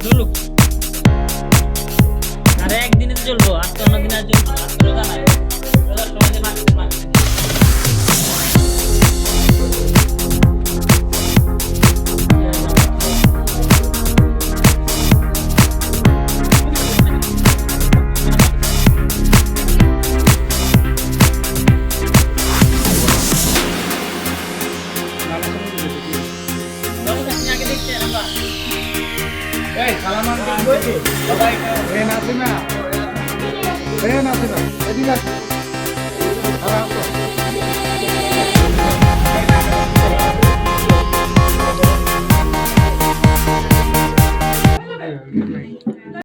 dulu. Hari ek dini tu jolo atau nanti nanti atau kan ayo Thank you. এই, সালামান কি কইছে বাবা এটা ভেন আছে না ভেন আছে না এদিক আছে আরাম